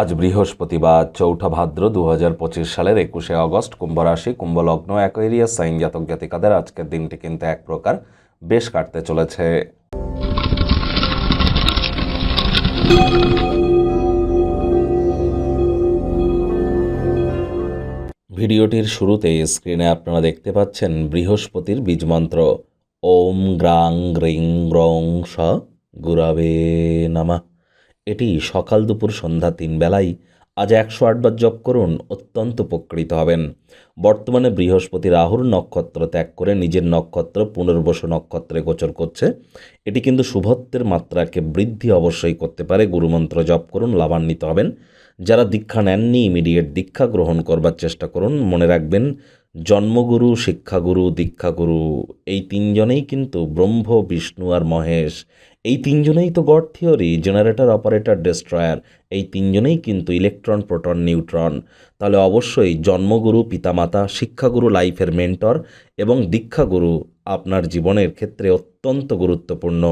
আজ বৃহস্পতিবার, চৌঠা ভাদ্র দু পঁচিশ সালের একুশে অগস্ট কুম্ভ রাশি কুম্ভ লগ্ন অ্যাকোয়ারিয়াস সাইন জাতক জাতিকাদের আজকের দিনটি কিন্তু এক প্রকার বেশ কাটতে চলেছে। ভিডিওটির শুরুতে স্ক্রিনে আপনারা দেখতে পাচ্ছেন বৃহস্পতির বীজমন্ত্র ওম গ্রাং গ্রিং গ্রং স গুরাবে নামা। এটি সকাল দুপুর সন্ধ্যা তিন বেলায় আজ একশো আটবার জপ করুন, অত্যন্ত উপকৃত হবেন। বর্তমানে বৃহস্পতি রাহুর নক্ষত্র ত্যাগ করে নিজের নক্ষত্র পুনর্বসু নক্ষত্রে গোচর করছে। এটি কিন্তু শুভত্বের মাত্রাকে বৃদ্ধি অবশ্যই করতে পারে। গুরুমন্ত্র জপ করুন, লাভান্বিত হবেন। যারা দীক্ষা নেননি ইমিডিয়েট দীক্ষা গ্রহণ করবার চেষ্টা করুন। মনে রাখবেন জন্মগুরু, শিক্ষাগুরু, দীক্ষাগুরু, এই তিনজনেই কিন্তু ব্রহ্ম, বিষ্ণু আর মহেশ। এই তিনজনেই তো god theory, generator, operator, destroyer. এই তিনজনেই কিন্তু ইলেকট্রন, প্রোটন, নিউট্রন। তাহলে অবশ্যই জন্মগুরু, পিতামাতা, শিক্ষাগুরু, লাইফের মেন্টর এবং দীক্ষাগুরু আপনার জীবনের ক্ষেত্রে অত্যন্ত গুরুত্বপূর্ণ।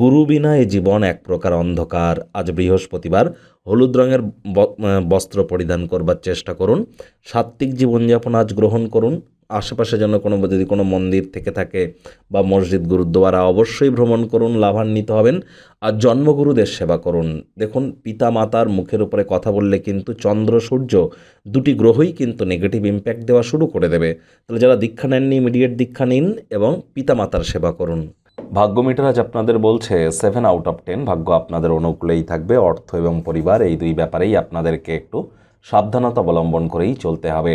গুরু বিনা এ জীবন এক প্রকার অন্ধকার। আজ বৃহস্পতিবার হলুদ রঙের বস্ত্র পরিধান করবার চেষ্টা করুন। সাত্ত্বিক জীবনযাপন আজ গ্রহণ করুন। আশেপাশে যেন কোনো যদি কোনো মন্দির থেকে থাকে বা মসজিদ, গুরুদ্বারা অবশ্যই ভ্রমণ করুন, লাভান্বিত হবেন আর জন্মগুরুদের সেবা করুন। দেখুন পিতা মাতার মুখের উপরে কথা বললে কিন্তু চন্দ্র, সূর্য দুটি গ্রহই কিন্তু নেগেটিভ ইম্প্যাক্ট দেওয়া শুরু করে দেবে। তাহলে যারা দীক্ষা নেননি ইমিডিয়েট দীক্ষা নিন এবং পিতা মাতার সেবা করুন। ভাগ্য মিটার আজ আপনাদের বলছে সেভেন আউট অফ টেন ভাগ্য আপনাদের অনুকূলেই থাকবে। অর্থ এবং পরিবার এই দুই ব্যাপারেই আপনাদেরকে একটু সাবধানতা অবলম্বন করেই চলতে হবে।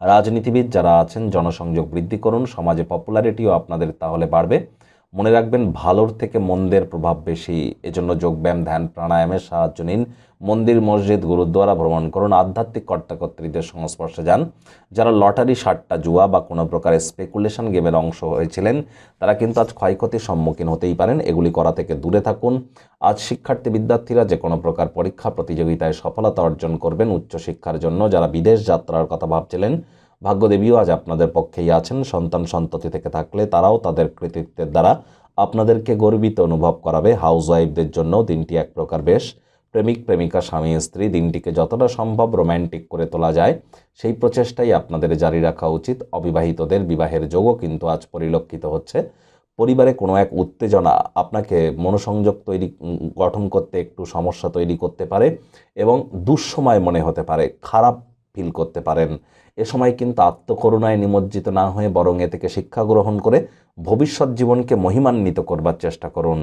রাজনীতিবিদ যারা আছেন জনসংযোগ বৃদ্ধি করুন সমাজে পপুলারিটিও আপনাদের তাহলে বাড়বে। মনে রাখবেন ভালোর থেকে মন্দের প্রভাব বেশি। এজন্য যোগব্যায়াম, ধ্যান, প্রাণায়ামের সাহায্য নিন। মন্দির, মসজিদ, গুরুদ্বারা ভ্রমণ করুন। আধ্যাত্মিক কর্তাকর্ত্রীদের সংস্পর্শে যান। যারা লটারি সাট্টা জুয়া বা কোনো প্রকারের স্পেকুলেশন গেমের অংশ হয়েছিলেন, তারা কিন্তু আজ ক্ষয়ক্ষতির সম্মুখীন হতেই পারেন। এগুলি করা থেকে দূরে থাকুন। আজ শিক্ষার্থী বিদ্যার্থীরা যে কোনো প্রকার পরীক্ষা, প্রতিযোগিতায় সফলতা অর্জন করবেন উচ্চশিক্ষার জন্য। যারা বিদেশ যাত্রার কথা ভাবছিলেন ভাগ্যদেবীও আজ আপনাদের পক্ষেই আছেন। সন্তান সন্ততি থেকে থাকলে তারাও তাদের কৃতিত্বের দ্বারা আপনাদেরকে গর্বিত অনুভব করাবে। হাউস ওয়াইফদের জন্য দিনটি এক প্রকার বেশ। প্রেমিক, প্রেমিকা, স্বামী, স্ত্রী, দিনটিকে যতটা সম্ভব রোম্যান্টিক করে তোলা যায়, সেই প্রচেষ্টাই আপনাদের জারি রাখা উচিত। অবিবাহিতদের বিবাহের যোগও কিন্তু আজ পরিলক্ষিত হচ্ছে। পরিবারে কোনো এক উত্তেজনা আপনাকে মনোসংযোগ তৈরি, গঠন করতে একটু সমস্যা তৈরি করতে পারে এবং দুঃসময় মনে হতে পারে। খারাপ ফিল করতে পারেন। এ সময় কিন্তু আত্মকরুণায় নিমজ্জিত না হয়ে বরং এ থেকে শিক্ষা গ্রহণ করে ভবিষ্যৎ জীবনকে মহিমান্বিত করবার চেষ্টা করুন।